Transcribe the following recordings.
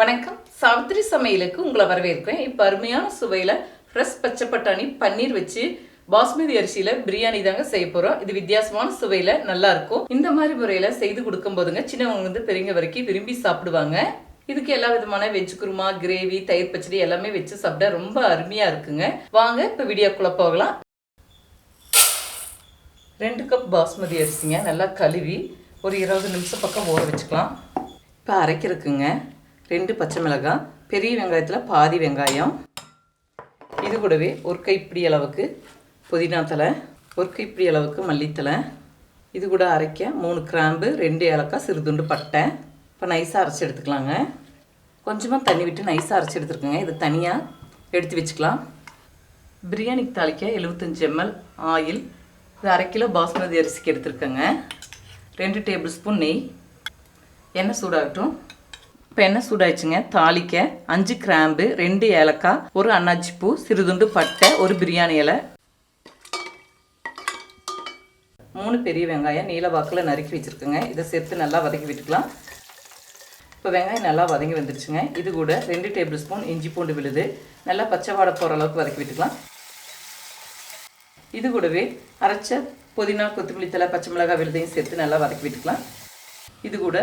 வணக்கம். சாவித்திரி சமையலுக்கு உங்களை வரவேற்கிறேன். இப்போ அருமையான சுவையில் ஃப்ரெஷ் பச்சை பட்டாணி பன்னீர் வச்சு பாஸ்மதி அரிசியில் பிரியாணி தாங்க செய்ய போகிறோம் இது வித்தியாசமான சுவையில் நல்லா இருக்கும். இந்த மாதிரி முறையில் செய்து கொடுக்கும் போதுங்க சின்னவங்க வந்து பெரியவங்க வரைக்கும் விரும்பி சாப்பிடுவாங்க. இதுக்கு எல்லா விதமான வெஜ் குருமா கிரேவி தயிர் பச்சடி எல்லாமே வச்சு சாப்பிட ரொம்ப அருமையாக இருக்குங்க. வாங்க இப்போ வீடியோக்குள்ளே போகலாம். ரெண்டு கப் பாஸ்மதி அரிசிங்க நல்லா கழுவி ஒரு இருபது நிமிஷம் பக்கம் ஊற வச்சுக்கலாம். இப்போ அரைக்கிறதுக்குங்க. ரெண்டு பச்சை மிளகாய் பெரிய வெங்காயத்தில் பாதி வெங்காயம். இது கூடவே ஒரு கைப்பிடி அளவுக்கு புதினா தலை ஒரு கைப்பிடி அளவுக்கு மல்லித்தலை இது கூட அரைக்க மூணு கிராம்பு ரெண்டு ஏலக்காய் சிறுதுண்டு பட்டை. இப்போ நைஸாக அரைச்சி எடுத்துக்கலாங்க. கொஞ்சமாக தண்ணி விட்டு நைஸாக அரைச்சி எடுத்துருக்கோங்க. இது தனியாக எடுத்து வச்சுக்கலாம். பிரியாணிக்கு தாளிக்க எழுபத்தஞ்சி எம்எல் ஆயில் இது அரை கிலோ பாஸ்மதி அரிசிக்கு எடுத்துருக்கேங்க. ரெண்டு டேபிள் ஸ்பூன் நெய். எண்ணெய் சூடாகட்டும். இப்போ என்ன சூடாயிடுச்சுங்க? தாளிக்க அஞ்சு கிராம்பு ரெண்டு ஏலக்காய் ஒரு அன்னாச்சி பூ சிறுதுண்டு பட்டை ஒரு பிரியாணி இலை. மூணு பெரிய வெங்காயம் நீல வாக்கில் நறுக்கி வச்சுருக்குங்க. இதை சேர்த்து நல்லா வதக்கி விட்டுக்கலாம். இப்போ வெங்காயம் நல்லா வதங்கி வந்துருச்சுங்க இது கூட ரெண்டு டேபிள் ஸ்பூன் இஞ்சி பூண்டு விழுது. நல்லா பச்சை வாடை போகிற அளவுக்கு வதக்கி விட்டுக்கலாம். இது கூடவே அரைச்ச புதினா கொத்தமல்லி தலை பச்சை மிளகாய் விழுதையும் சேர்த்து நல்லா வதக்கி விட்டுக்கலாம். இது கூட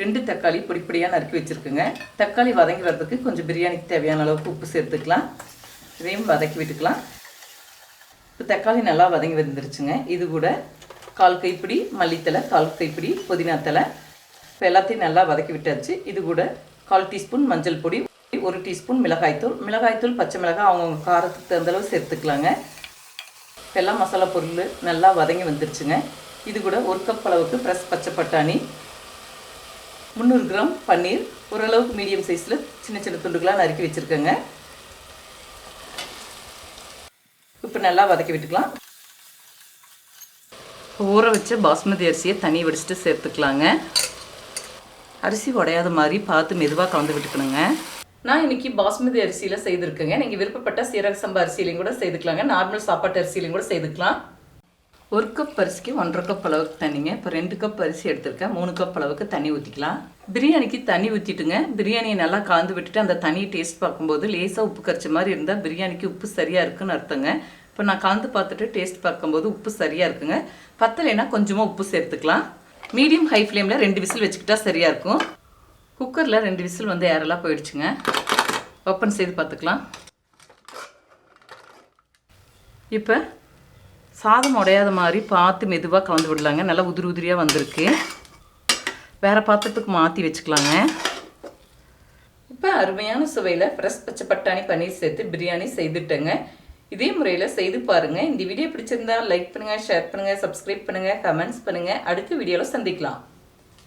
ரெண்டு தக்காளி பொடி பொடியாக நறுக்கி வச்சுருக்குங்க. தக்காளி வதங்கி வர்றதுக்கு கொஞ்சம் பிரியாணிக்கு தேவையான அளவுக்கு உப்பு சேர்த்துக்கலாம். இதையும் வதக்கி விட்டுக்கலாம். இப்போ தக்காளி நல்லா வதங்கி வந்துருச்சுங்க. இது கூட கால் கைப்பிடி மல்லித்தலை கால் கைப்பிடி புதினா தலை இப்போ எல்லாத்தையும் நல்லா வதக்கி விட்டாச்சு. இது கூட கால் டீஸ்பூன் மஞ்சள் பொடி ஒரு டீஸ்பூன் மிளகாய்த்தூள் மிளகாய்த்தூள் பச்சை மிளகாய் அவங்கவுங்க காரத்துக்கு தகுந்தளவு சேர்த்துக்கலாங்க. இப்போ எல்லாம் மசாலா பொருள் நல்லா வதங்கி வந்துருச்சுங்க. இது கூட ஒரு கப் அளவுக்கு ஃப்ரெஷ் பச்சை பட்டாணி முந்நூறு கிராம் பன்னீர் ஓரளவுக்கு மீடியம் சைஸில் சின்ன சின்ன துண்டுகளாக நறுக்கி வச்சுருக்கேங்க. இப்போ நல்லா வதக்கி விட்டுக்கலாம். ஊற வச்ச பாஸ்மதி அரிசியை தண்ணி வடிச்சிட்டு சேர்த்துக்கலாங்க. அரிசி உடையாத மாதிரி பார்த்து மெதுவாக கலந்து விட்டுக்கணுங்க. நான் இன்னைக்கு பாஸ்மதி அரிசியில் செய்திருக்கேங்க. நீங்கள் விருப்பப்பட்ட சீரக சம்பா அரிசியிலையும் கூட செய்துக்கலாங்க. நார்மல் சாப்பாட்டு அரிசியிலையும் கூட செய்துக்கலாம். ஒரு கப் அரிசிக்கு ஒன்றரை கப் அளவுக்கு தண்ணிங்க. இப்போ ரெண்டு கப் அரிசி எடுத்திருக்கேன். மூணு கப் அளவுக்கு தண்ணி ஊற்றிக்கலாம் பிரியாணிக்கு தண்ணி ஊற்றிட்டுங்க பிரியாணியை நல்லா கலந்து விட்டுட்டு அந்த தண்ணி டேஸ்ட் பார்க்கும்போது லேசாக உப்பு கரைச்ச மாதிரி இருந்தால் பிரியாணிக்கு உப்பு சரியாக இருக்குன்னு அர்த்தங்க. இப்போ நான் கலந்து பார்த்துட்டு டேஸ்ட் பார்க்கும்போது உப்பு சரியாக இருக்குங்க. பத்தலைன்னா கொஞ்சமாக உப்பு சேர்த்துக்கலாம். மீடியம் ஹை ஃப்ளேமில் ரெண்டு விசில் வச்சுக்கிட்டா சரியாக இருக்கும். குக்கரில் ரெண்டு விசில் வந்து ஏரெல்லாம் போயிடுச்சுங்க. ஓப்பன் செய்து பார்த்துக்கலாம். இப்போ சாதம் உடையாத மாதிரி பார்த்து மெதுவாக கலந்து விடலாங்க. நல்லா உதிரி உதிரியாக வந்திருக்கு. வேறு பாத்திரத்துக்கு மாற்றி வச்சுக்கலாங்க. இப்போ அருமையான சுவையில் ஃப்ரெஷ் பச்சை பட்டாணி பன்னீர் சேர்த்து பிரியாணி செய்துட்டேங்க. இதே முறையில் செய்து பாருங்கள் இந்த வீடியோ பிடிச்சிருந்தா லைக் பண்ணுங்கள் ஷேர் பண்ணுங்கள் சப்ஸ்கிரைப் பண்ணுங்கள் கமெண்ட்ஸ் பண்ணுங்கள் அடுத்த வீடியோவில் சந்திக்கலாம்.